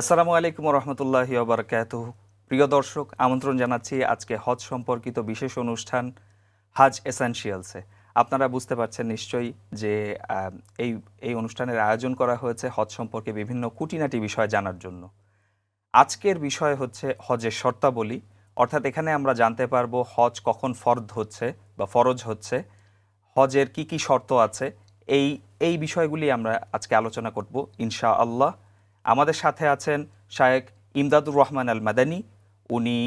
আসসালামু আলাইকুম রহমতুল্লাহ বারকাত প্রিয় দর্শক, আমন্ত্রণ জানাচ্ছি আজকে হজ সম্পর্কিত বিশেষ অনুষ্ঠান হাজ এসেনশিয়ালসে। আপনারা বুঝতে পারছেন নিশ্চয়ই যে এই এই অনুষ্ঠানের আয়োজন করা হয়েছে হজ সম্পর্কে বিভিন্ন কুটিনাটি বিষয় জানার জন্য। আজকের বিষয় হচ্ছে হজের শর্তাবলী। অর্থাৎ এখানে আমরা জানতে পারব হজ কখন ফরদ হচ্ছে বা ফরজ হচ্ছে, হজের কি কি শর্ত আছে, এই এই বিষয়গুলি আমরা আজকে আলোচনা করব ইনশা আল্লাহ আমাদের সাথে আছেন শায়েক ইমদাদুর রহমান আল মাদানী উনি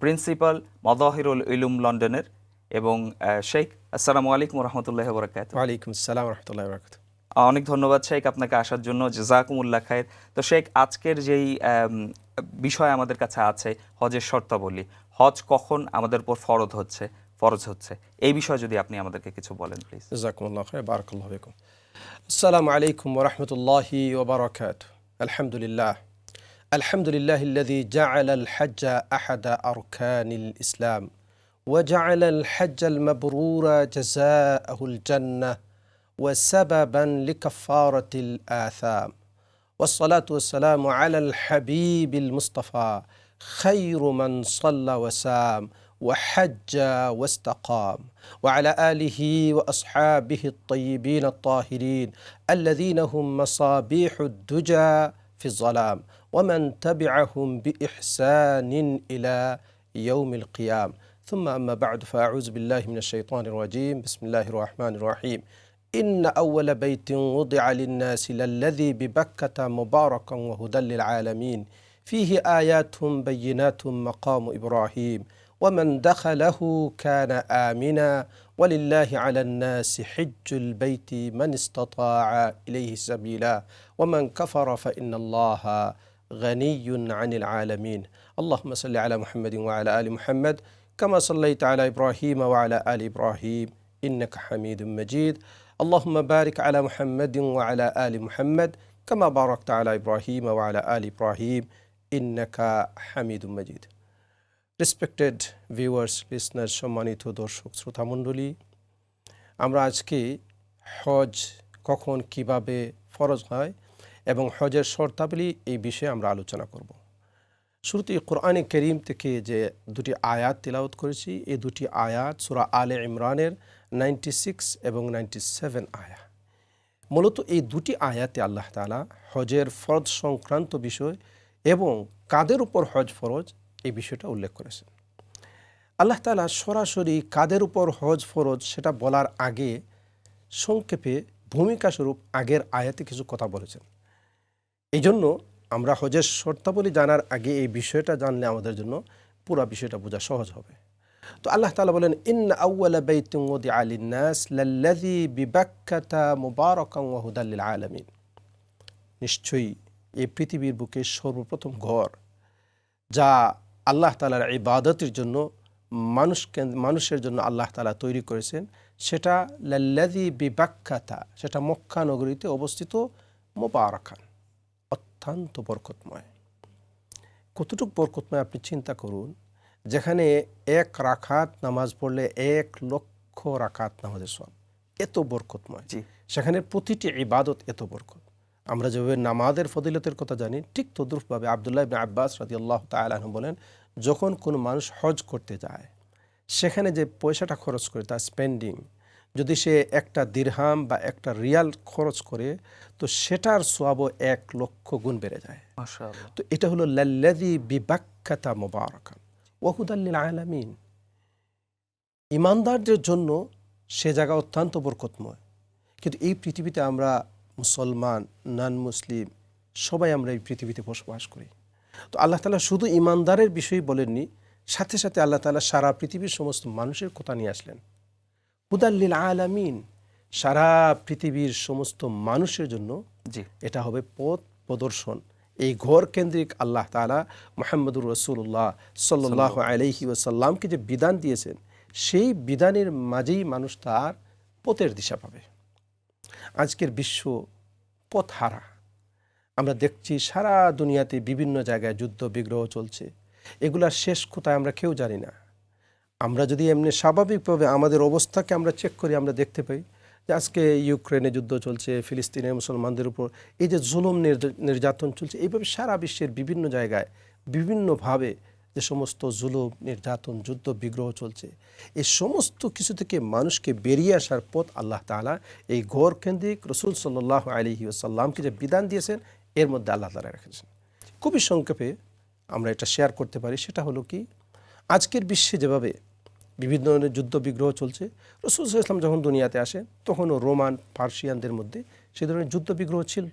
প্রিন্সিপাল মদাহিরুল ইলুম লন্ডনের এবং শেখ আসসালামু আলাইকুম রহমতুল্লাহ বরকাত ওয়ালাইকুম আসসালাম রহমতুল্লাহ বরকাত অনেক ধন্যবাদ শেখ আপনাকে আসার জন্য জাজাকুমুল্লাহ খায়ের। তো শেখ আজকের যেই বিষয় আমাদের কাছে আছে হজের শর্তাবলী। হজ কখন আমাদের উপর ফরজ হচ্ছে ফরজ হচ্ছে। এই বিষয়ে যদি আপনি আমাদেরকে কিছু বলেন প্লিজ জাজাকুমুল্লাহ খায় বারাকাল্লাহ আসসালামু আলাইকুম ওরহমতুল্লাহি ওবরাকাত الحمد لله الحمد لله الذي جعل الحج أحد أركان الإسلام وجعل الحج المبرور جزاءه الجنة وسببا لكفارة الآثام. والصلاة والسلام على الحبيب المصطفى خير من صلى وسام وحج واستقام وعلى آله وأصحابه الطيبين الطاهرين الذين هم مصابيح الدجى في الظلام ومن تبعهم بإحسان إلى يوم القيام. ثم أما بعد فأعوذ بالله من الشيطان الرجيم. بسم الله الرحمن الرحيم. إن أول بيت وضع للناس للذي ببكة مباركا وهدى للعالمين. فيه آيات بينات مقام إبراهيم. ومن دخله كان آمنا ولله على الناس حج البيت من استطاع إليه سبيلا ومن كفر فإن الله غني عن العالمين. اللهم صل على محمد وعلى آل محمد كما صليت على إبراهيم وعلى آل إبراهيم إنك حميد مجيد. اللهم بارك على محمد وعلى آل محمد كما باركت على إبراهيم وعلى آل إبراهيم إنك حميد مجيد. রেসপেক্টেড ভিউয়ার্স লিসনার সম্মানিত দর্শক, শ্রোতামণ্ডলী, আমরা আজকে হজ কখন, কীভাবে ফরজ হয় এবং হজের শর্তাবলী এই বিষয়ে আমরা আলোচনা করব। শুরুতে কোরআনে করিম থেকে যে দুটি আয়াত তিলাওত করেছি, এই দুটি আয়াত সুরা আলে ইমরানের নাইনটি সিক্স এবং নাইনটি সেভেন আয়া। মূলত এই দুটি আয়াতে আল্লাহ তালা হজের ফরজ সংক্রান্ত বিষয় এবং কাদের উপর হজ ফরজ এই বিষয়টা উল্লেখ করেছেন। আল্লাহ তালা সরাসরি কাদের উপর হজ ফরজ সেটা বলার আগে সংক্ষেপে ভূমিকা স্বরূপ আগের আয়াতে কিছু কথা বলেছেন। এই জন্য আমরা হজের শর্তাবলী জানার আগে এই বিষয়টা জানলে আমাদের জন্য পুরা বিষয়টা বোঝা সহজ হবে। তো আল্লাহ তালা বলেন ইন আউ্লা নিশ্চয়ই এই পৃথিবীর বুকে সর্বপ্রথম ঘর, যা আল্লাহ তালার এই ইবাদতের জন্য মানুষকে মানুষের জন্য আল্লাহ তালা তৈরি করেছেন। সেটা লাল্লাদি বিবাক্ষাতা সেটা মক্কা নগরীতে অবস্থিত মোবারখান অত্যন্ত বরকতময়। কতটুক বরকতময় আপনি চিন্তা করুন যেখানে এক রাখাত নামাজ পড়লে এক লক্ষ রাখাত নামাজের সব এত বরকতময়। জি। সেখানে প্রতিটি ইবাদত এত বরকত। আমরা যেভাবে নামাজের ফজিলতের কথা জানি ঠিক তদ্রুপভাবে আবদুল্লাহ ইবনে আব্বাস রাজি আল্লাহ তালু বলেন যখন কোনো মানুষ হজ করতে যায় সেখানে যে পয়সাটা খরচ করে তার স্পেন্ডিং যদি সে একটা দিরহাম বা একটা রিয়াল খরচ করে তো সেটার সোয়াবও এক লক্ষ গুণ বেড়ে যায়। তো এটা হলো লাল্লাদি বিবাক্কাতা মোবারকান ওহুদাল্লিল আলামিন। ইমানদারদের জন্য সে জায়গা অত্যন্ত বরকতময়। কিন্তু এই পৃথিবীতে আমরা মুসলমান নন মুসলিম সবাই আমরা এই পৃথিবীতে বসবাস করি। তো আল্লাহ তালা শুধু ইমানদারের বিষয়ই বলেননি সাথে সাথে আল্লাহ তালা সারা পৃথিবীর সমস্ত মানুষের কথা নিয়ে আসলেন? হুদাল্লিল আলামিন সারা পৃথিবীর সমস্ত মানুষের জন্য জি। এটা হবে পথ প্রদর্শন। এই ঘর কেন্দ্রিক আল্লাহ তালা মোহাম্মদুর রসুল্লাহ সাল্লাহ আলহি ওসাল্লামকে যে বিধান দিয়েছেন সেই বিধানের মাঝেই মানুষ তার পথের দিশা পাবে। আজকের বিশ্ব পথহারা। আমরা দেখছি সারা দুনিয়াতে বিভিন্ন জায়গায় যুদ্ধ, বিগ্রহ চলছে। এগুলার শেষ কোথায় আমরা কেউ জানি না। আমরা যদি এমনি স্বাভাবিকভাবে আমাদের অবস্থাকে আমরা চেক করি, আমরা দেখতে পাই যে আজকে ইউক্রেনে যুদ্ধ চলছে ফিলিস্তিনের মুসলমানদের উপর এই যে জুলুম নির্য- নির্যাতন চলছে, এইভাবে সারা বিশ্বের বিভিন্ন জায়গায় বিভিন্নভাবে যে সমস্ত জুলুম, নির্যাতন, যুদ্ধ, বিগ্রহ চলছে এই সমস্ত কিছু থেকে মানুষকে বেরিয়ে আসার পথ আল্লাহ তাআলা এই ঘর কেন্দ্রিক রসুল সাল্লাহ আলহি সাল্লামকে যে বিধান দিয়েছেন, এর মধ্যে আল্লাহ তালা রেখেছেন। খুবই সংক্ষেপে আমরা এটা শেয়ার করতে পারি, সেটা হলো কি, আজকের বিশ্বে যেভাবে বিভিন্ন ধরনের যুদ্ধ, বিগ্রহ চলছে, রসুল ইসলাম যখন দুনিয়াতে আসে, তখনও রোমান, পার্সিয়ানদের মধ্যে সে ধরনের যুদ্ধ, বিগ্রহ ছিল।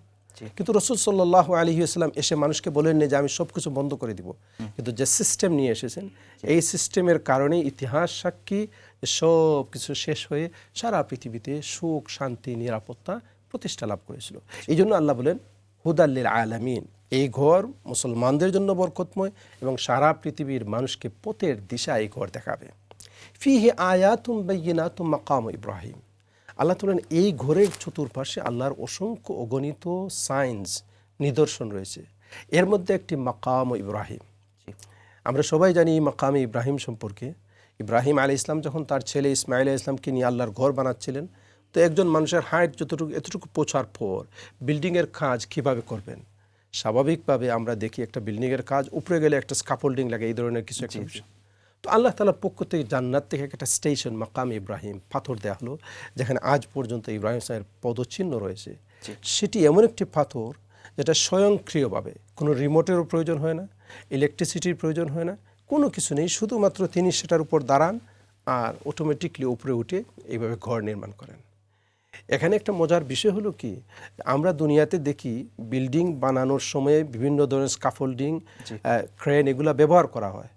কিন্তু রসুল সাল্লাহ আলী আসলাম এসে মানুষকে বলেননি যে আমি সব কিছু বন্ধ করে দিব। কিন্তু যে সিস্টেম নিয়ে এসেছেন এই সিস্টেমের কারণে ইতিহাস সাক্ষী সব কিছু শেষ হয়ে সারা পৃথিবীতে সুখ শান্তি নিরাপত্তা প্রতিষ্ঠা লাভ করেছিল। এই জন্য আল্লাহ বলেন হুদাল্লিল আলামিন। এই ঘর মুসলমানদের জন্য বরকতময় এবং সারা পৃথিবীর মানুষকে পথের দিশা এই ঘর দেখাবে। ফিহে আয়াতুম বাইয়িনাতুম মাকাম ইব্রাহিম। আল্লাহ তোলেন এই ঘরের চতুর্পাশে আল্লাহর অসংখ্য অগণিত সায়েন্স নিদর্শন রয়েছে। এর মধ্যে একটি মাকাম ইব্রাহিম। আমরা সবাই জানি এই মাকামে ইব্রাহিম সম্পর্কে। ইব্রাহিম আলী ইসলাম যখন তার ছেলে ইসমাইল ইসলামকে নিয়ে আল্লাহর ঘর বানাচ্ছিলেন তো একজন মানুষের হাইট যতটুকু এতটুকু পৌঁছার পর বিল্ডিংয়ের কাজ কীভাবে করবেন? স্বাভাবিকভাবে আমরা দেখি একটা বিল্ডিংয়ের কাজ উপরে গেলে একটা স্কাফোল্ডিং লাগে এই ধরনের কিছু একটা বিষয়। তো আল্লাহ তালার পক্ষ থেকে জান্নাত থেকে একটা স্টেশন মাকাম ইব্রাহিম পাথর দেওয়া হলো যেখানে আজ পর্যন্ত ইব্রাহিম সাহের পদচিহ্ন রয়েছে। সেটি এমন একটি পাথর যেটা স্বয়ংক্রিয়ভাবে কোনো রিমোটেরও প্রয়োজন হয় না ইলেকট্রিসিটির প্রয়োজন হয় না কোনো কিছু নেই শুধুমাত্র তিনি সেটার উপর দাঁড়ান আর অটোমেটিকলি উপরে উঠে এইভাবে ঘর নির্মাণ করেন। এখানে একটা মজার বিষয় হলো কি আমরা দুনিয়াতে দেখি বিল্ডিং বানানোর সময়ে বিভিন্ন ধরনের স্কাফোল্ডিং ক্রেন এগুলা ব্যবহার করা হয়।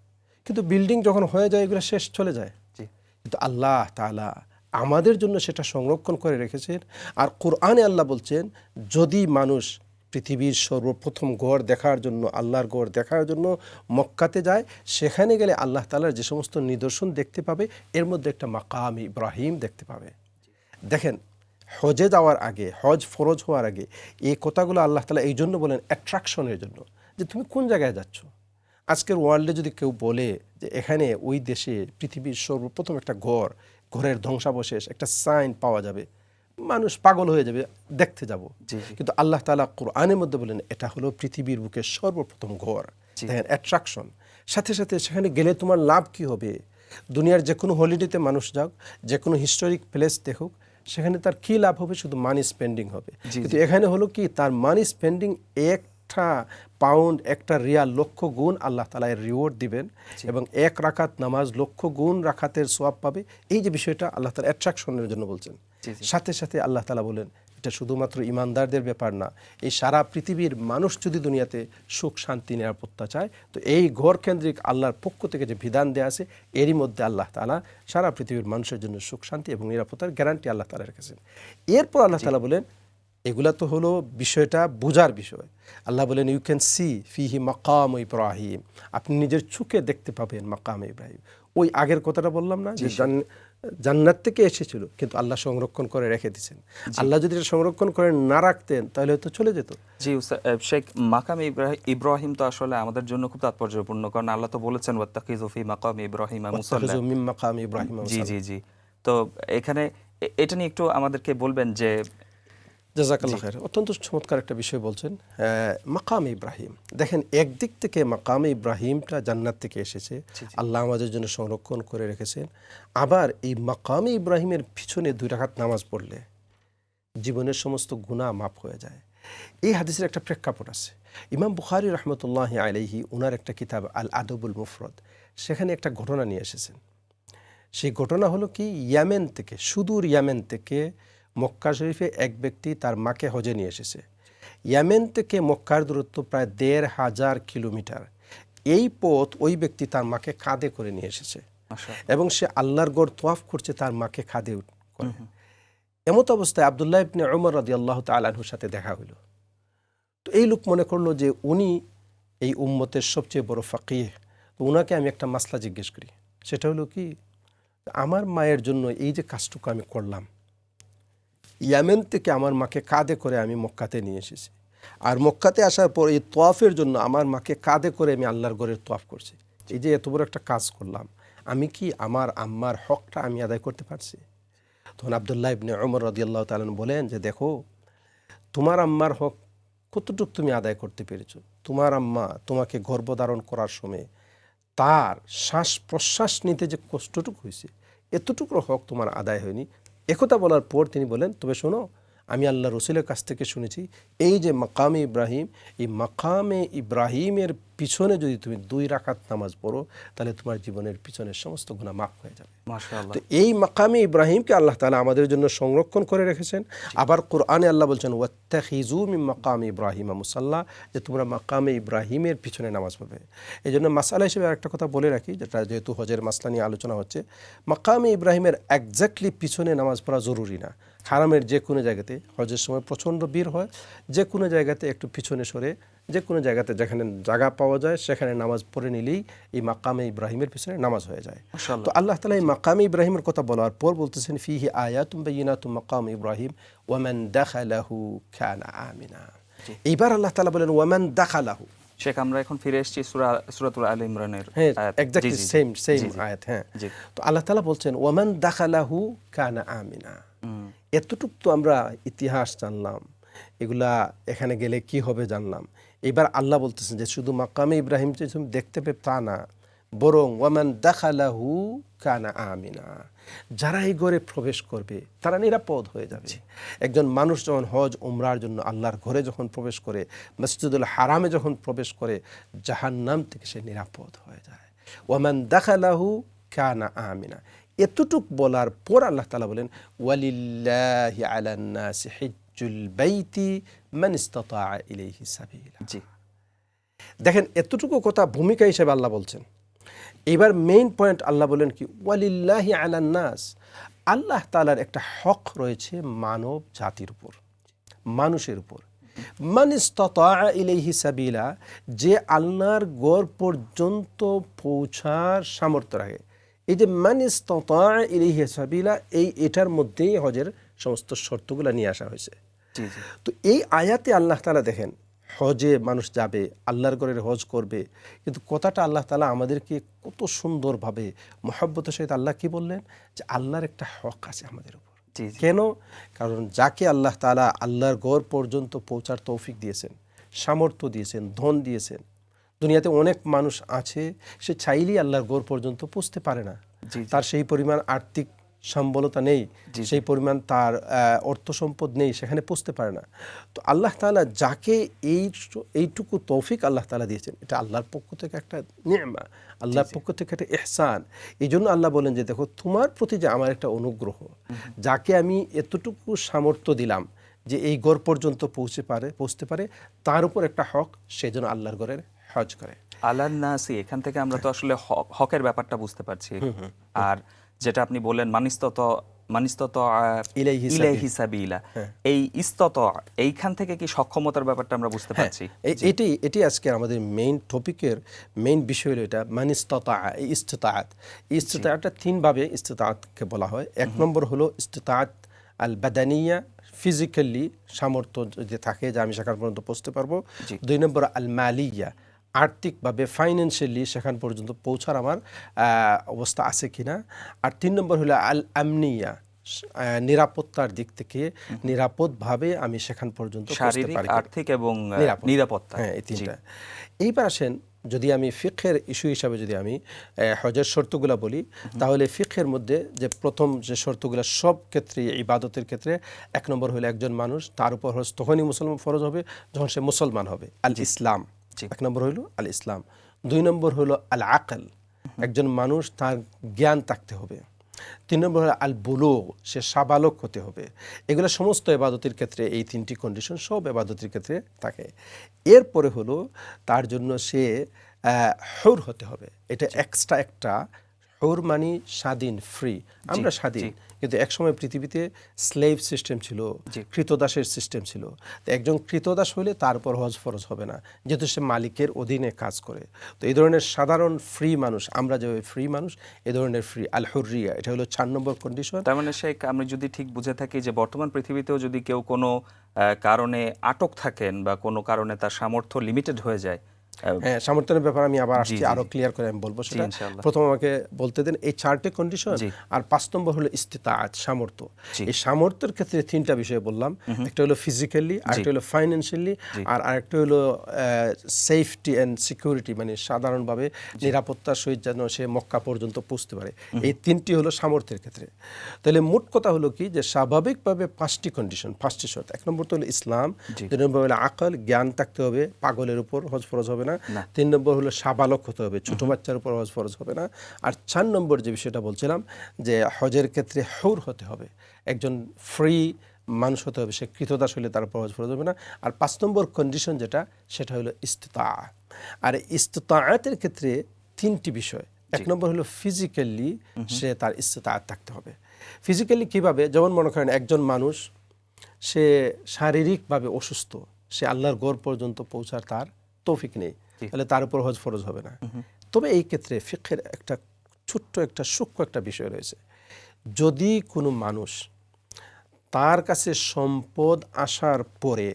কিন্তু বিল্ডিং যখন হয়ে যায় এগুলো শেষ চলে যায়। কিন্তু আল্লাহ তাআলা আমাদের জন্য সেটা সংরক্ষণ করে রেখেছেন। আর কোরআনে আল্লাহ বলছেন যদি মানুষ পৃথিবীর সর্বপ্রথম গড় দেখার জন্য আল্লাহর গড় দেখার জন্য মক্কাতে যায় সেখানে গেলে আল্লাহ তালার যে সমস্ত নিদর্শন দেখতে পাবে এর মধ্যে একটা মাকাম ইব্রাহিম দেখতে পাবে। দেখেন হজে যাওয়ার আগে হজ ফরজ হওয়ার আগে এই কথাগুলো আল্লাহ তালা এই জন্য বলেন অ্যাট্রাকশনের জন্য। যে তুমি কোন জায়গায় যাচ্ছ? আজকের ওয়ার্ল্ডে যদি কেউ বলে যে এখানে ওই দেশে পৃথিবীর সর্বপ্রথম একটা ঘর ঘরের ধ্বংসাবশেষ একটা সাইন পাওয়া যাবে মানুষ পাগল হয়ে যাবে দেখতে যাব। কিন্তু আল্লাহ তালা কোরআনের মধ্যে বলেন এটা হলো পৃথিবীর বুকে সর্বপ্রথম ঘর। দেখেন অ্যাট্রাকশন সাথে সাথে সেখানে গেলে তোমার লাভ কি হবে? দুনিয়ার যে কোনো হলিডেতে মানুষ যাক যে কোনো হিস্টোরিক প্লেস দেখুক সেখানে তার কি লাভ হবে? শুধু মানি স্পেন্ডিং হবে। কিন্তু এখানে হলো কি তার মানি স্পেন্ডিং একটা পাউন্ড একটা রিয়াল লক্ষ গুণ আল্লাহ তালা এর রিওয়ার্ড দিবেন এবং এক রাখাত নামাজ লক্ষ গুণ রাখাতের সোয়াব পাবে। এই যে বিষয়টা আল্লাহ তালা অ্যাট্রাকশনের জন্য বলছেন। সাথে সাথে আল্লাহ তালা বলেন এটা শুধুমাত্র ইমানদারদের ব্যাপার না এই সারা পৃথিবীর মানুষ যদি দুনিয়াতে সুখ শান্তি নিরাপত্তা চায় তো এই ঘর কেন্দ্রিক আল্লাহর পক্ষ থেকে যে বিধান দেওয়া আছে এরই মধ্যে আল্লাহ তালা সারা পৃথিবীর মানুষের জন্য সুখ শান্তি এবং নিরাপত্তার গ্যারান্টি আল্লাহ তালা রেখেছেন। এরপর আল্লাহ তালা বলেন এগুলা তো হলো বিষয়টা বোঝার বিষয়। আল্লাহ বলেন ইউ ক্যান সি ফিহি মাকাম ইব্রাহিম আপনি নিজের চোখে দেখতে পাবেন মাকাম ইব্রাহিম। ওই আগের কথাটা বললাম না যে জান- জান্নাত থেকে এসেছিল কিন্তু আল্লাহ সংরক্ষণ করে রেখে দিয়েছেন। আল্লাহ যদি এটা সংরক্ষণ করে না রাখতেন তাহলে হয়তো চলে যেত। জি শেখ মাকাম ইব্রাহিম তো আসলে আমাদের জন্য খুব তাৎপর্যপূর্ণ কারণ আল্লাহ তো বলেছেন মাকাম ইব্রাহিম মাকাম ইব্রাহিম জি জি জি। তো এখানে এটা নিয়ে একটু আমাদেরকে বলবেন যে জাজাকাল্লাহ খায়ের অত্যন্ত চমৎকার একটা বিষয় বলছেন। মাকাম ইব্রাহিম। দেখেন একদিক থেকে মাকাম ইব্রাহিমটা জান্নাত থেকে এসেছে। আল্লাহ আমাদের জন্য সংরক্ষণ করে রেখেছেন। আবার এই মাকামে ইব্রাহিমের পিছনে দুই রাকাত নামাজ পড়লে জীবনের সমস্ত গুণা মাফ হয়ে যায়। এই হাদিসের একটা প্রেক্ষাপট আছে। ইমাম বুখারি রহমতুল্লাহ আলাইহি ওনার একটা কিতাব আল আদবুল মুফরদ সেখানে একটা ঘটনা নিয়ে এসেছেন। সেই ঘটনা হলো কি? ইয়ামেন থেকে সুদূর ইয়ামেন থেকে মক্কা শরীফে এক ব্যক্তি তার মাকে হজে নিয়ে এসেছে। ইয়ামেন থেকে মক্কার দূরত্ব প্রায় দেড় হাজার কিলোমিটার। এই পথ ওই ব্যক্তি তার মাকে কাঁধে করে নিয়ে এসেছে এবং সে আল্লাহর গড় তোয়াফ করছে তার মাকে খাদে করে। এমত অবস্থায় আবদুল্লাহ ইবনে উমর রাদি আল্লাহ তালাহুর সাথে দেখা হইল। তো এই লোক মনে করল যে উনি এই উম্মতের সবচেয়ে বড় ফাঁকিয়ে তো ওনাকে আমি একটা মাসলা জিজ্ঞেস করি সেটা হলো কি আমার মায়ের জন্য এই যে কাজটুকু আমি করলাম ইয়ামেন থেকে আমার মাকে কাঁধে করে আমি মক্কাতে নিয়ে এসেছি। আর মক্কাতে আসার পর এই তোয়াফের জন্য আমার মাকে কাঁধে করে আমি আল্লাহর ঘরের তোয়াফ করছি। এই যে এত বড় একটা কাজ করলাম, আমি কি আমার আম্মার হকটা আমি আদায় করতে পারছি? তখন আবদুল্লাহ ইবনে ওমর রদিয়াল্লাহ তালন বলেন যে, দেখো, তোমার আম্মার হক কতটুকু তুমি আদায় করতে পেরেছ? তোমার আম্মা তোমাকে গর্ভধারণ করার সময় তার শ্বাস প্রশ্বাস নিতে যে কষ্টটুকু হয়েছে, এতটুকুর হক তোমার আদায় হয়নি। একথা বলার পর তিনি বলেন তবে শোনো আমি আল্লাহ রসুলের কাছ থেকে শুনেছি এই যে মাকামে ইব্রাহিম এই মাকামে ইব্রাহিমের পিছনে যদি তুমি দুই রাকাত নামাজ পড়ো তাহলে তোমার জীবনের পিছনের সমস্ত গুণা মাফ হয়ে যাবে। তো এই মাকামে ইব্রাহিমকে আল্লাহ তালা আমাদের জন্য সংরক্ষণ করে রেখেছেন। আবার কোরআনে আল্লাহ বলছেন ওয়াত্তাখিজু মিন মাকামে ইব্রাহিম মুসাল্লাহ যে তোমরা মাকামে ইব্রাহিমের পিছনে নামাজ পড়বে। এই জন্য মাসালা হিসেবে একটা কথা বলে রাখি যেটা যেহেতু হজের মাসলা নিয়ে আলোচনা হচ্ছে মাকামে ইব্রাহিমের একজাক্টলি পিছনে নামাজ পড়া জরুরি না। হারামের যে কোনো জায়গাতে হজের সময় প্রচণ্ড ভিড় হয় যে কোনো জায়গাতে একটু পিছনে সরে যে কোনো জায়গাতে যেখানে জায়গা পাওয়া যায় সেখানে নামাজ পড়ে নিলেই এই মাকামে ইব্রাহিমের পিছনে নামাজ হয়ে যায়। তো আল্লাহ তালা এই মাকামে ইব্রাহিমের কথা বলার পর বলতেছেন ফিহি আয়াতুম বাইনাতুম মাকাম ইব্রাহিম ওয়ামান দাখালাহু খানা আমিনা। এইবার আল্লাহ তালা বলেন ওয়ামান দাখালাহু। শেখ আমরা এখন ফিরে এসেছি সূরা সূরাতুল আল ইমরানের হ্যাঁ এক্স্যাক্টলি সেম সেম জি, জি। আয়াত হ্যাঁ। তো আল্লাহ তালা বলছেন ওয়ামান দাখালাহু কানা আমিনা। এতটুক তো আমরা ইতিহাস জানলাম এগুলা এখানে গেলে কি হবে জানলাম। এবার আল্লাহ বলতেছেন যে শুধু মাকামে ইব্রাহিম যে তুমি দেখতে পেয়ে তা না বরং ওয়ামান দাখালাহু কানা আমিনা যারা এই ঘরে প্রবেশ করবে তারা নিরাপদ হয়ে যাবে। একজন মানুষ যখন হজ উমরার জন্য আল্লাহর ঘরে যখন প্রবেশ করে মসজিদুল হারামে যখন প্রবেশ করে জাহান্নাম থেকে সে নিরাপদ হয়ে যায়। ওয়ামান দাখালাহু কানা আমিনা এতটুক বলার পর আল্লাহ তালা বলেন ওয়ালিল্লাহি আলান্নাসি হিজ্জুল বাইতি মান ইস্তাতা ইলাইহি সাবিলা। জি। দেখেন এতটুকু কথা ভূমিকা হিসেবে আল্লাহ বলছেন। এবার মেইন পয়েন্ট আল্লাহ বলেন কি ওয়ালিল্লাহি আলান্নাস আল্লাহ তালার একটা হক রয়েছে মানব জাতির উপর মানুষের উপর। ইলাইহি সাবিলা যে আল্লাহর গড় পর্যন্ত পৌঁছার সামর্থ্য রাখে। এই যে মানিস্ততা ইলাইহি সাবিলা এই এটার মধ্যেই হজের সমস্ত শর্তগুলো নিয়ে আসা হয়েছে। তো এই আয়াতে আল্লাহ তালা দেখেন হজে মানুষ যাবে আল্লাহর ঘরের হজ করবে কিন্তু কথাটা আল্লাহ তালা আমাদেরকে কত সুন্দরভাবে মহাব্বতের সহিত আল্লাহ কি বললেন? যে আল্লাহর একটা হক আছে আমাদের উপর। কেন? কারণ যাকে আল্লাহ তালা আল্লাহর গড় পর্যন্ত পৌঁছার তৌফিক দিয়েছেন সামর্থ্য দিয়েছেন ধন দিয়েছেন দুনিয়াতে অনেক মানুষ আছে সে চাইলেই আল্লাহর গোর পর্যন্ত পৌঁছতে পারে না। তার সেই পরিমাণ আর্থিক সম্বলতা নেই। সেই পরিমাণ তার অর্থ সম্পদ নেই সেখানে পৌঁছতে পারে না। তো আল্লাহ তাআলা যাকে এই এইটুকু তৌফিক আল্লাহ তালা দিয়েছেন এটা আল্লাহর পক্ষ থেকে একটা নিয়মা আল্লাহর পক্ষ থেকে একটা এহসান এই জন্য আল্লাহ বলেন যে দেখো তোমার প্রতি যে আমার একটা অনুগ্রহ যাকে আমি এতটুকু সামর্থ্য দিলাম যে এই গড় পর্যন্ত পৌঁছে পারে পৌঁছতে পারে তার উপর একটা হক সেই জন্য আল্লাহর ঘরের হজ করে। আলান নাসি এখান থেকে আমরা তো আসলে হকের ব্যাপারটা বুঝতে পারছি। আর যেটা আপনি বললেন মানিস্তত মানিস্তত ইলাইহি সাবিলা। এই ইস্তত এইখান থেকে কি সক্ষমতার ব্যাপারটা আমরা বুঝতে পারছি? এটি এটি আজকে আমাদের মেইন টপিকের মেইন বিষয় হলো এটা মানিস্ততা এই ইস্তেতাত এই ইস্তেতাতটা তিনভাবে ইস্তেতাতকে বলা হয়। এক নম্বর হলো ইস্তেতাত আল বাদানিয়া ফিজিক্যালি সামর্থ্য যে থাকে যে আমি সেখান পর্যন্ত পৌঁছতে পারব। দুই নম্বর আল মালিয়া আর্থিকভাবে ফাইন্যান্সিয়ালি সেখান পর্যন্ত পৌঁছার আমার আহ, অবস্থা আছে কিনা আর তিন নম্বর হলো আল আমনিয়া নিরাপত্তার দিক থেকে নিরাপদভাবে আমি সেখান পর্যন্ত। আর্থিক এবং নিরাপত্তা। হ্যাঁ এই। তিনটা এইবার আসেন যদি আমি ফিখের ইস্যু হিসাবে যদি আমি হজের শর্তগুলা বলি তাহলে ফিখের মধ্যে যে প্রথম যে শর্তগুলা সব ক্ষেত্রে ইবাদতের ক্ষেত্রে এক নম্বর হলো একজন মানুষ তার উপর হজ তখনই মুসলমান ফরজ হবে যখন সে মুসলমান হবে আল ইসলাম। এক নম্বর হলো আল ইসলাম দুই নম্বর হলো আল আকল একজন মানুষ তার জ্ঞান থাকতে হবে। তিন নম্বর হলো আল বুলু সে সাবালক হতে হবে। এগুলো সমস্ত এবাদতের ক্ষেত্রে এই তিনটি কন্ডিশন সব এবাদতির ক্ষেত্রে থাকে। এরপরে হলো তার জন্য সে হুর হতে হবে। এটা এক্সট্রা একটা হুর মানি স্বাধীন ফ্রি আমরা স্বাধীন। কিন্তু একসময় পৃথিবীতে স্লেভ সিস্টেম ছিল। কৃতদাসের সিস্টেম ছিল। তো একজন কৃতদাস হলে তার উপর হজ ফরজ হবে না যেহেতু সে মালিকের অধীনে কাজ করে। তো এই ধরনের সাধারণ ফ্রি মানুষ আমরা যেভাবে ফ্রি মানুষ এ ধরনের ফ্রি আল হুররিয়া এটা হলো চার নম্বর কন্ডিশন তার মানে শেখ আমি যদি ঠিক বুঝে থাকি যে বর্তমান পৃথিবীতেও যদি কেউ কোনো কারণে আটক থাকেন বা কোনো কারণে তার সামর্থ্য লিমিটেড হয়ে যায় হ্যাঁ সামর্থ্যের ব্যাপার আমি আবার আসছি আরও ক্লিয়ার করে আমি বলব সেটা প্রথম আমাকে বলতে দেন এই চারটে কন্ডিশন আর পাঁচ নম্বর হলো ইস্তিতাআত সামর্থ্য। এই সামর্থ্যের ক্ষেত্রে তিনটা বিষয় বললাম একটা হলো ফিজিক্যালি আরেকটা হলো ফাইন্যান্সিয়ালি আর আরেকটা হলো সেফটি অ্যান্ড সিকিউরিটি মানে সাধারণভাবে নিরাপত্তার সহিত যেন সে মক্কা পর্যন্ত পৌঁছতে পারে। এই তিনটি হলো সামর্থ্যের ক্ষেত্রে। তাহলে মোট কথা হলো কি যে স্বাভাবিকভাবে পাঁচটি কন্ডিশন পাঁচটি শর্ত। এক নম্বর তো হলো ইসলাম দুই নম্বর হলো আকল জ্ঞান থাকতে হবে পাগলের উপর হজ ফরজ হবে না। তিন নম্বর হলো সাবালক হতে হবে। ছোট বাচ্চার উপর হজ ফরজ হবে না। আর চার নম্বর যে বিষয়টা বলছিলাম যে হজের ক্ষেত্রে হৌর হতে হবে। একজন ফ্রি মানুষ হতে হবে। সে কৃতদাস হলে তার উপর হজ ফরজ হবে না। আর পাঁচ নম্বর কন্ডিশন যেটা সেটা হলো ইস্তেতা। আর ইস্তেতায়াতের ক্ষেত্রে তিনটি বিষয়। এক নম্বর হলো ফিজিক্যালি সে তার ইস্তেতায়াত থাকতে হবে। ফিজিক্যালি কীভাবে? যেমন মনে করেন একজন মানুষ সে শারীরিকভাবে অসুস্থ সে আল্লাহর গড় পর্যন্ত পৌঁছার তার তৌফিক নেই। তাহলে তার উপর হজ ফরজ হবে না। তবে এই ক্ষেত্রে ফিকের একটা ছোট্ট একটা সূক্ষ্ম একটা বিষয় রয়েছে। যদি কোনো মানুষ তার কাছে সম্পদ আসার পরে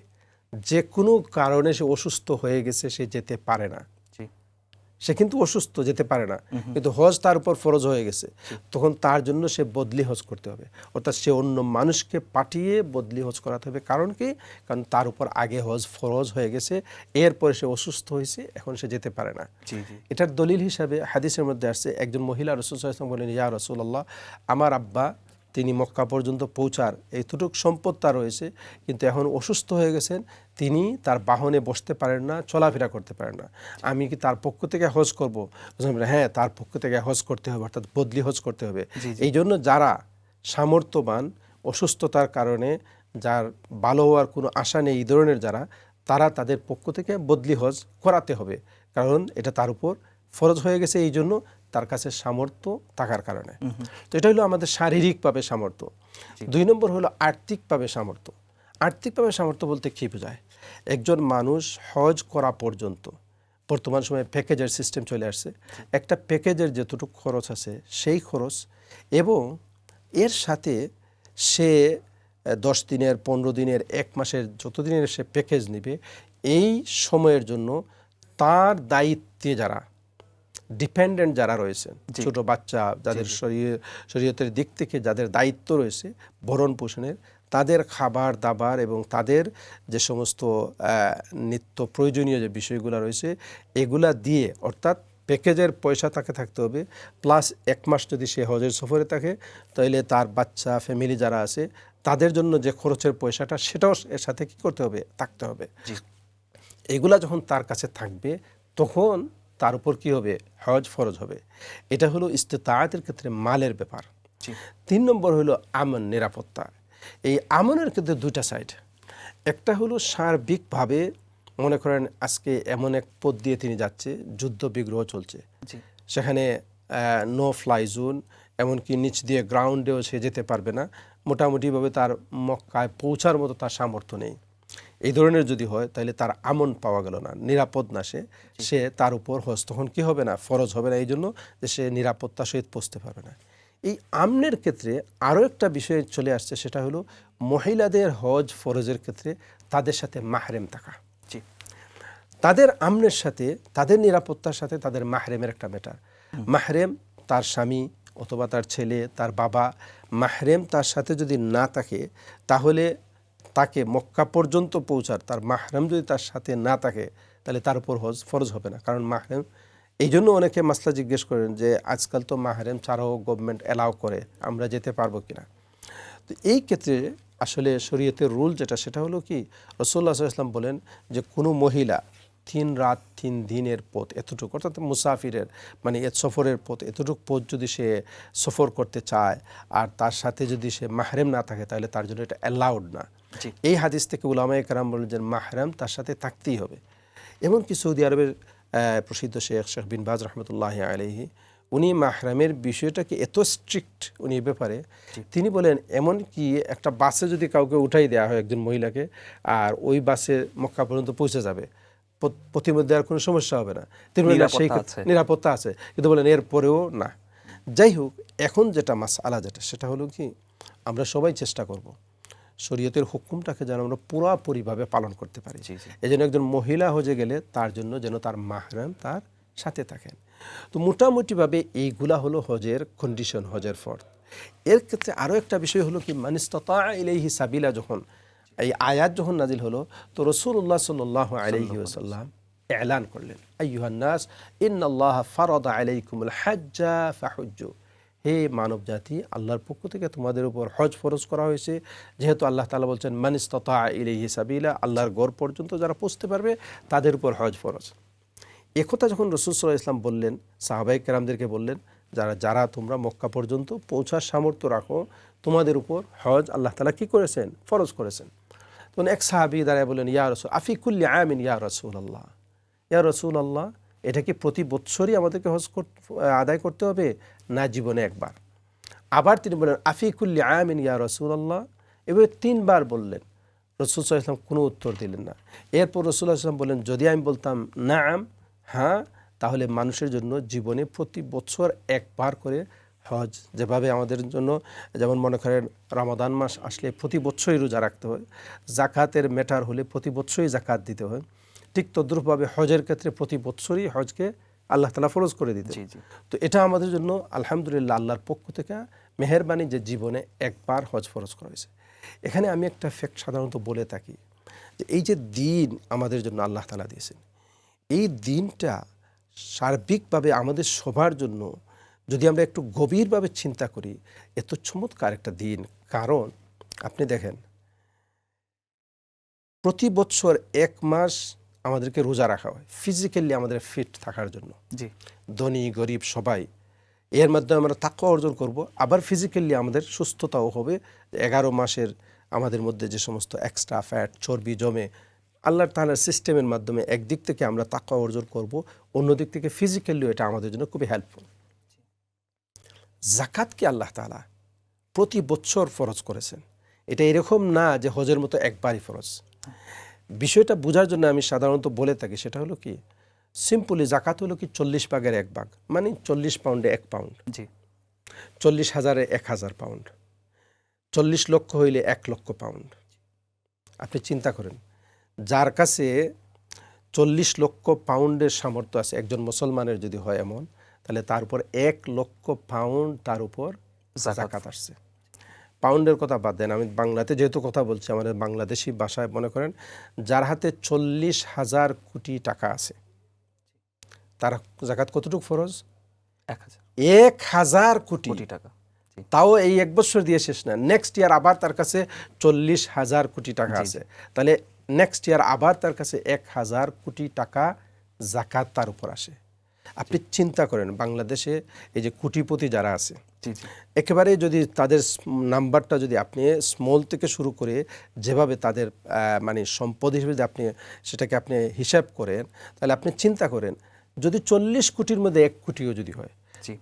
যে কোনো কারণে সে অসুস্থ হয়ে গেছে সে যেতে পারে না। সে কিন্তু অসুস্থ যেতে পারে না। কিন্তু হজ তার উপর ফরজ হয়ে গেছে। তখন তার জন্য সে বদলি হজ করতে হবে। অর্থাৎ সে অন্য মানুষকে পাঠিয়ে বদলি হজ করাতে হবে। কারণ কি? কারণ তার উপর আগে হজ ফরজ হয়ে গেছে। এরপরে সে অসুস্থ হয়েছে এখন সে যেতে পারে না। এটার দলিল হিসাবে হাদিসের মধ্যে আসছে একজন মহিলা রসুল ইসলাম বলেন ইয়া রসুল্লাহ আমার আব্বা তিনি মক্কা পর্যন্ত পৌঁছার এইটুক সম্পদ তার রয়েছে কিন্তু এখন অসুস্থ হয়ে গেছেন তিনি তার বাহনে বসতে পারেন না চলাফেরা করতে পারেন না। আমি কি তার পক্ষ থেকে হজ করব? হ্যাঁ তার পক্ষ থেকে হজ করতে হবে অর্থাৎ বদলি হজ করতে হবে। এই জন্য যারা সামর্থ্যবান অসুস্থতার কারণে যার ভালো হওয়ার কোনো আশা নেই এই ধরনের যারা তারা তাদের পক্ষ থেকে বদলি হজ করাতে হবে। কারণ এটা তার উপর ফরজ হয়ে গেছে এই জন্য তার কাছে সামর্থ্য থাকার কারণে। তো এটা হলো আমাদের শারীরিকভাবে সামর্থ্য। দুই নম্বর হলো আর্থিকভাবে সামর্থ্য। আর্থিকভাবে সামর্থ্য বলতে কী বোঝায়? একজন মানুষ হজ করা পর্যন্ত বর্তমান সময়ে প্যাকেজের সিস্টেম চলে আসছে একটা প্যাকেজের যতটুকু খরচ আছে সেই খরচ এবং এর সাথে সে দশ দিনের পনেরো দিনের এক মাসের যত দিনের সে প্যাকেজ নেবে এই সময়ের জন্য তার দায়িত্বে যারা ডিপেন্ডেন্ট যারা রয়েছেন ছোট বাচ্চা যাদের শরীর শরীয়তের দিক থেকে যাদের দায়িত্ব রয়েছে ভরণ পোষণের তাদের খাবার দাবার এবং তাদের যে সমস্ত নিত্য প্রয়োজনীয় যে বিষয়গুলো রয়েছে এগুলা দিয়ে অর্থাৎ প্যাকেজের পয়সা তাকে থাকতে হবে প্লাস এক মাস যদি সে হজের সফরে থাকে তাহলে তার বাচ্চা ফ্যামিলি যারা আছে তাদের জন্য যে খরচের পয়সাটা সেটাও এর সাথে কি করতে হবে থাকতে হবে। এগুলা যখন তার কাছে থাকবে তখন তার উপর কি হবে? হজ ফরজ হবে। এটা হলো ইস্তেতায়াতের ক্ষেত্রে মালের ব্যাপার। তিন নম্বর হলো আমন নিরাপত্তা। এই আমনের ক্ষেত্রে দুইটা সাইড একটা হলো সার্বিকভাবে মনে করেন আজকে এমন এক পথ দিয়ে তিনি যাচ্ছে যুদ্ধ বিগ্রহ চলছে। সেখানে নো ফ্লাই জোন এমনকি নিচ দিয়ে গ্রাউন্ডেও সে যেতে পারবে না। মোটামুটিভাবে তার মক্কায় পৌঁছার মতো তার সামর্থ্য নেই। এই ধরনের যদি হয় তাহলে তার আমন পাওয়া গেল না নিরাপদ না সে। সে তার উপর হজ তখন কি হবে না ফরজ হবে না এই জন্য যে সে নিরাপত্তা সহিত পৌঁছতে পারবে না। এই আমনের ক্ষেত্রে আরও একটা বিষয় চলে আসছে সেটা হলো মহিলাদের হজ ফরজের ক্ষেত্রে তাদের সাথে মাহরেম থাকা। জি। তাদের আমনের সাথে তাদের নিরাপত্তার সাথে তাদের মাহরেমের একটা ম্যাটার মাহরেম তার স্বামী অথবা তার ছেলে তার বাবা মাহরেম তার সাথে যদি না থাকে তাহলে তাকে মক্কা পর্যন্ত পৌঁছার, তার মাহরেম যদি তার সাথে না থাকে, তাহলে তার উপর হজ ফরজ হবে না কারণ মাহরেম, এই জন্য অনেকে মাসলা জিজ্ঞেস করেন যে, আজকাল তো মাহরেম ছাড়াও গভর্নমেন্ট অ্যালাউ করে, আমরা যেতে পারব কিনা তো এই ক্ষেত্রে আসলে শরীয়তের রুল যেটা, সেটা হলো কি রসুল্লাহ ইসলাম বলেন যে, কোনো মহিলা তিন রাত তিন দিনের পথ এতটুকু, অর্থাৎ মুসাফিরের মানে এ সফরের পথ এতটুকু পথ যদি সে সফর করতে চায়, আর তার সাথে যদি সে মাহরেম না থাকে, তাহলে তার জন্য এটা অ্যালাউড না। এই হাদিস থেকে উলামায়ে কারাম বলেন যে মাহরাম তার সাথে থাকতেই হবে। এমনকি সৌদি আরবের প্রসিদ্ধ শেখ শেখ বিন বাজ রহমতুল্লাহ আলহি উনি মাহরামের বিষয়টাকে এত স্ট্রিক্ট উনি ব্যাপারে তিনি বলেন এমন কি একটা বাসে যদি কাউকে উঠাই দেওয়া হয় একজন মহিলাকে আর ওই বাসে মক্কা পর্যন্ত পৌঁছে যাবে প্রতিমধ্যে আর কোনো সমস্যা হবে না। তিনি সেই নিরাপত্তা আছে। নিরাপত্তা আছে। কিন্তু বলেন এর পরেও না। যাই হোক এখন যেটা মাস আলা যেটা সেটা হলো কি আমরা সবাই চেষ্টা করব। শরীয়তের হুকুমটাকে যেন আমরা পুরাপুরিভাবে পালন করতে পারি। এই জন্য একজন মহিলা হজে গেলে তার জন্য যেন তার মাহরাম তার সাথে থাকেন। তো মোটামুটিভাবে এইগুলা হলো হজের কন্ডিশন হজের ফর্দ এর ক্ষেত্রে আরও একটা বিষয় হলো কি মানিস্ততা ইলাইহি সাবিলা যখন এই আয়াত যখন নাজিল হলো তো রসুল্লাহ সাল্লাহ আলাইহি ওসাল্লাম এলান করলেন আইয়ুহান্নাস ইন্নাল্লাহ ফারাদা আলাইকুমুল হাজ্জা ফাহুজ্জু। হে মানব জাতি, আল্লাহর পক্ষ থেকে তোমাদের উপর হজ ফরজ করা হয়েছে। যেহেতু আল্লাহ তালা বলছেন মানিস্ততা ইলাইহি সাবিলা আল্লাহর গড় পর্যন্ত যারা পৌঁছতে পারবে, তাদের উপর হজ ফরজ। একথা যখন রসুল ইসলাম বললেন সাহাবাই কেরামদেরকে বললেন, যারা যারা তোমরা মক্কা পর্যন্ত পৌঁছার সামর্থ্য রাখো, তোমাদের উপর হজ আল্লাহ তালা কি করেছেন? ফরজ করেছেন। তখন এক সাহাবি দাঁড়ায় বললেন, ইয়া রসুল আফিকুল্লি আমিন ইয়া রসুল আল্লাহ ইয়া রসুল আল্লাহ এটা কি প্রতি বৎসরই আমাদেরকে হজ আদায় করতে হবে না জীবনে একবার। আবার তিনি বললেন আফিকুল্লি আমিন ইয়া রসুল আল্লাহ এভাবে তিনবার বললেন। রসুল সাল্লাহ ইসলাম কোনো উত্তর দিলেন না। এরপর রসুল্লাহ ইসলাম বললেন যদি আমি বলতাম না আম হ্যাঁ তাহলে মানুষের জন্য জীবনে প্রতি বছর একবার করে হজ, যেভাবে আমাদের জন্য, যেমন মনে করেন রমাদান মাস আসলে প্রতি বছরই রোজা রাখতে হয়, জাকাতের মেটার হলে প্রতি বছরই জাকাত দিতে হয় ঠিক তদ্রুপভাবে হজের ক্ষেত্রে প্রতি বছরই হজকে আল্লাহ তালা ফরজ করে দিতে। তো এটা আমাদের জন্য আলহামদুলিল্লাহ আল্লাহর পক্ষ থেকে মেহরবানি যে জীবনে একবার হজ ফরজ করা হয়েছে। এখানে আমি একটা ফ্যাক্ট সাধারণত বলে থাকি যে এই যে দিন আমাদের জন্য আল্লাহ তালা দিয়েছেন এই দিনটা সার্বিকভাবে আমাদের সবার জন্য যদি আমরা একটু গভীরভাবে চিন্তা করি এত চমৎকার একটা দিন। কারণ আপনি দেখেন প্রতি বছর এক মাস আমাদেরকে রোজা রাখা হয় ফিজিক্যালি আমাদের ফিট থাকার জন্য। জি। ধনী গরিব সবাই এর মাধ্যমে আমরা তাক্ক অর্জন করব আবার ফিজিক্যালি আমাদের সুস্থতাও হবে। এগারো মাসের আমাদের মধ্যে যে সমস্ত এক্সট্রা ফ্যাট চর্বি জমে আল্লাহর তালার সিস্টেমের মাধ্যমে একদিক থেকে আমরা তাক্ক অর্জন করব অন্যদিক থেকে ফিজিক্যালিও এটা আমাদের জন্য খুবই হেল্পফুল জাকাতকে আল্লাহ তালা প্রতি বছর ফরজ করেছেন। এটা এরকম না যে হজের মতো একবারই ফরজ। বিষয়টা বোঝার জন্য আমি সাধারণত বলে থাকি সেটা হলো কি সিম্পলি জাকাত হলো কি চল্লিশ ভাগের এক ভাগ মানে চল্লিশ পাউন্ডে এক পাউন্ড জি। চল্লিশ হাজারে এক হাজার পাউন্ড চল্লিশ লক্ষ হইলে এক লক্ষ পাউন্ড আপনি চিন্তা করেন যার কাছে চল্লিশ লক্ষ পাউন্ডের সামর্থ্য আছে একজন মুসলমানের যদি হয় এমন তাহলে তার উপর এক লক্ষ পাউন্ড তার উপর জাকাত। আসছে। পাউন্ডের কথা বাদ দেন। আমি বাংলাতে যেহেতু কথা বলছি আমাদের বাংলাদেশি ভাষায় মনে করেন যার হাতে চল্লিশ হাজার কোটি টাকা আছে তার জাকাত কতটুকু ফরজ? এক হাজার। এক হাজার কোটি। কোটি টাকা তাও এই এক বছর দিয়ে শেষ না। নেক্সট ইয়ার আবার তার কাছে চল্লিশ হাজার কোটি টাকা আছে। তাহলে নেক্সট ইয়ার আবার তার কাছে এক হাজার কোটি টাকা জাকাত তার উপর আসে। আপনি চিন্তা করেন বাংলাদেশে এই যে কোটিপতি যারা আছে একেবারে যদি তাদের নাম্বারটা যদি আপনি স্মল থেকে শুরু করে যেভাবে তাদের মানে সম্পদ হিসেবে যদি আপনি সেটাকে আপনি হিসাব করেন তাহলে আপনি চিন্তা করেন যদি চল্লিশ কোটির মধ্যে এক কোটিও যদি হয়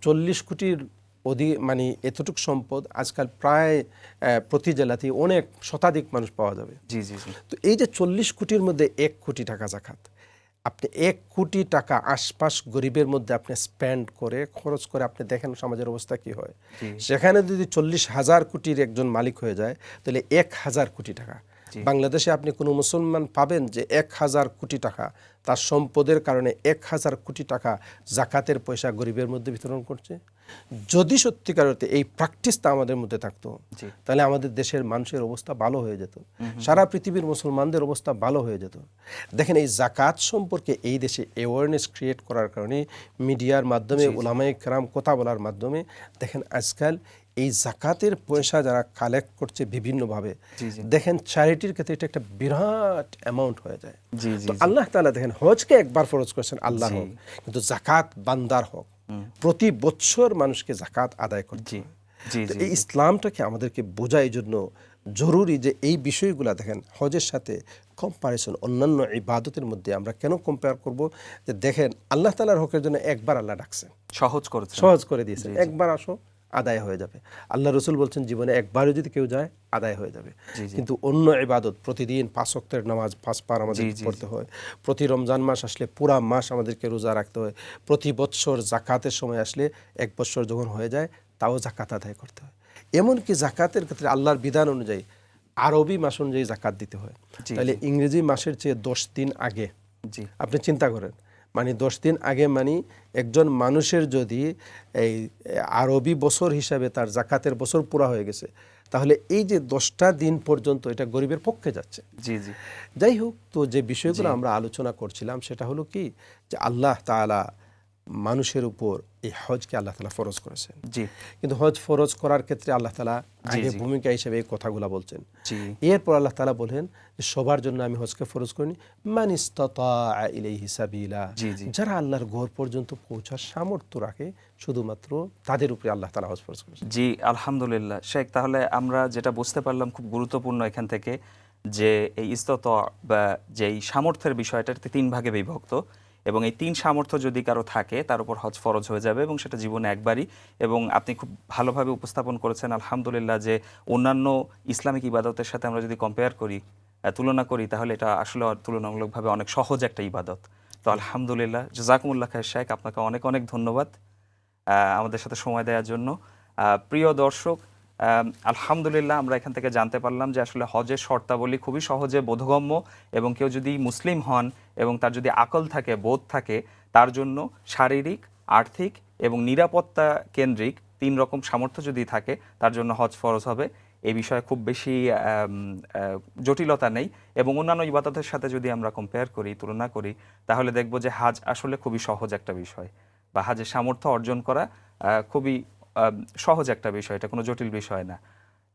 চল্লিশ কোটির অধিক মানে এতটুকু সম্পদ আজকাল প্রায় প্রতি জেলাতেই অনেক শতাধিক মানুষ পাওয়া যাবে। জি জি জি। তো এই যে চল্লিশ কোটির মধ্যে এক কোটি টাকা জাকাত আপনি এক কোটি টাকা আশপাশ গরিবের মধ্যে আপনি স্পেন্ড করে খরচ করে আপনি দেখেন সমাজের অবস্থা কি হয়। সেখানে যদি চল্লিশ হাজার কোটির একজন মালিক হয়ে যায় তাহলে এক হাজার কোটি টাকা। বাংলাদেশে আপনি কোনো মুসলমান পাবেন যে এক হাজার কোটি টাকা তার সম্পদের কারণে এক হাজার কোটি টাকা জাকাতের পয়সা গরিবের মধ্যে বিতরণ করছে? যদি সত্যিকার অর্থে এই প্র্যাকটিসটা আমাদের মধ্যে থাকতো তাহলে আমাদের দেশের মানুষের অবস্থা ভালো হয়ে যেত। সারা পৃথিবীর মুসলমানদের অবস্থা ভালো হয়ে যেত। দেখেন এই জাকাত সম্পর্কে এই দেশে অ্যাওয়ারনেস ক্রিয়েট করার কারণে মিডিয়ার মাধ্যমে ওলামাই কেরাম কথা বলার মাধ্যমে দেখেন আজকাল এই জাকাতের পয়সা যারা কালেক্ট করছে বিভিন্নভাবে। দেখেন চ্যারিটির ক্ষেত্রে এটা একটা বিরাট অ্যামাউন্ট হয়ে যায়। আল্লাহ তালা দেখেন হজকে একবার ফরজ করেছেন আল্লাহ হক। কিন্তু জাকাত বান্দার হক প্রতি বছর মানুষকে জাকাত আদায় করতে জি এই ইসলামটাকে আমাদেরকে বোঝা এই জন্য জরুরি যে এই বিষয়গুলো দেখেন হজের সাথে কম্পারিজন অন্যান্য ইবাদতের মধ্যে আমরা কেন কম্পেয়ার করব? যে দেখেন আল্লাহ তালার হকের জন্য একবার আল্লাহ ডাকছেন সহজ করে সহজ করে দিয়েছেন। একবার আসো আদায় হয়ে যাবে। আল্লাহ রসুল বলছেন জীবনে একবারও যদি কেউ যায় আদায় হয়ে যাবে। কিন্তু অন্য ইবাদত প্রতিদিন পাঁচ ওয়াক্তের নামাজ পাঁচ পার আমাদের পড়তে হয়। প্রতি রমজান মাস আসলে পুরা মাস আমাদেরকে রোজা রাখতে হয়। প্রতি বৎসর জাকাতের সময় আসলে এক বৎসর যখন হয়ে যায় তাও জাকাত আদায় করতে হয়। এমনকি জাকাতের ক্ষেত্রে আল্লাহর বিধান অনুযায়ী আরবি মাস অনুযায়ী জাকাত দিতে হয়। তাহলে ইংরেজি মাসের চেয়ে দশ দিন আগে জি। আপনি চিন্তা করেন মানে দশ দিন আগে মানে একজন মানুষের যদি এই আরবি বছর হিসাবে তার জাকাতের বছর পুরা হয়ে গেছে তাহলে এই যে দশটা দিন পর্যন্ত এটা গরিবের পক্ষে যাচ্ছে। জি জি। যাই হোক তো যে বিষয়গুলো আমরা আলোচনা করছিলাম সেটা হলো কি? যে আল্লাহ তাআলা মানুষের উপর এই হজকে আল্লাহ তালা ফরজ করেছেন। জি। কিন্তু হজ ফরজ করার ক্ষেত্রে আল্লাহ তালা আগে ভূমিকা হিসেবে এই কথাগুলো বলছেন। জি। এরপর আল্লাহ তালা বলেন যে সবার জন্য আমি হজকে ফরজ করিনি। মান। যারা আল্লাহর ঘর পর্যন্ত পৌঁছার সামর্থ্য রাখে শুধুমাত্র তাদের উপরে আল্লাহ তালা হজ ফরজ করেছেন। জি আলহামদুলিল্লাহ। শেখ তাহলে আমরা যেটা বুঝতে পারলাম খুব গুরুত্বপূর্ণ এখান থেকে যে এই ইস্তত বা যেই সামর্থ্যের বিষয়টা তিন ভাগে বিভক্ত। এবং এই তিন সামর্থ্য যদি কারও থাকে, তার উপর হজ ফরজ হয়ে যাবে এবং সেটা জীবনে একবারই। এবং আপনি খুব ভালোভাবে উপস্থাপন করেছেন, আলহামদুলিল্লাহ, যে অন্যান্য ইসলামিক ইবাদতের সাথে আমরা যদি কম্পেয়ার করি তুলনা করি, তাহলে এটা আসলে তুলনামূলকভাবে অনেক সহজ একটা ইবাদত। তো আলহামদুলিল্লাহ জাজাকুমুল্লাহ খায়ের শেখ আপনাকে অনেক অনেক ধন্যবাদ আমাদের সাথে সময় দেওয়ার জন্য। প্রিয় দর্শক আলহামদুলিল্লাহ, আমরা এখান থেকে জানতে পারলাম যে আসলে হজের শর্তাবলী খুবই সহজে বোধগম্য এবং কেউ যদি মুসলিম হন এবং তার যদি আকল থাকে, বোধ থাকে, তার জন্য শারীরিক, আর্থিক এবং নিরাপত্তা কেন্দ্রিক তিন রকম সামর্থ্য যদি থাকে, তার জন্য হজ ফরজ হবে। এ বিষয়ে খুব বেশি জটিলতা নেই এবং অন্যান্য ইবাদতের সাথে যদি আমরা কম্পেয়ার করি, তুলনা করি, তাহলে দেখব যে হাজ আসলে খুবই সহজ একটা বিষয় বা হাজের সামর্থ্য অর্জন করা খুবই সহজ একটা বিষয় এটা, কোনো জটিল বিষয় না।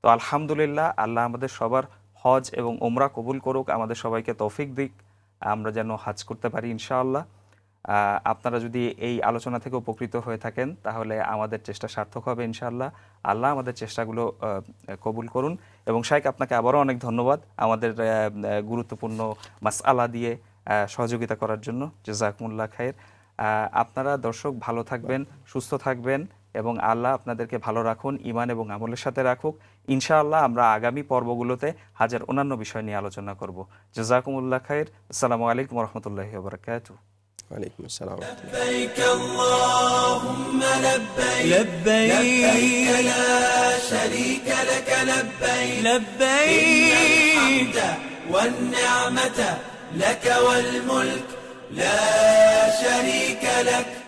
তো আলহামদুলিল্লাহ, আল্লাহ আমাদের সবার হজ এবং ওমরা কবুল করুক, আমাদের সবাইকে তৌফিক দিক, আমরা যেন হাজ করতে পারি ইনশাআল্লাহ। আপনারা যদি এই আলোচনা থেকে উপকৃত হয়ে থাকেন, তাহলে আমাদের চেষ্টা সার্থক হবে ইনশাআল্লাহ। আল্লাহ আমাদের চেষ্টাগুলো কবুল করুন। এবং শাইক আপনাকে আবারও অনেক ধন্যবাদ আমাদের গুরুত্বপূর্ণ মাসআলা দিয়ে সহযোগিতা করার জন্য। জেজাকুমুল্লাহ খায়ের আপনারা দর্শক ভালো থাকবেন, সুস্থ থাকবেন। এবং আল্লাহ আপনাদেরকে ভালো রাখুন ইমান এবং আমলের সাথে রাখুক ইনশাআল্লাহ আমরা আগামী পর্বগুলোতে হাজার অন্যান্য বিষয় নিয়ে আলোচনা করব জাজাকুমুল্লাহ খায়ের আসসালামু আলাইকুম রহমতুল্লাহি বারকাতুহ ওয়ালাইকুম আসসালাম ওয়া রাহমাতুল্লাহ। لبيك اللهم لبيك لبيك لا شريك لك لبيك لبيك الحمد والنعمة لك والملك لا شريك لك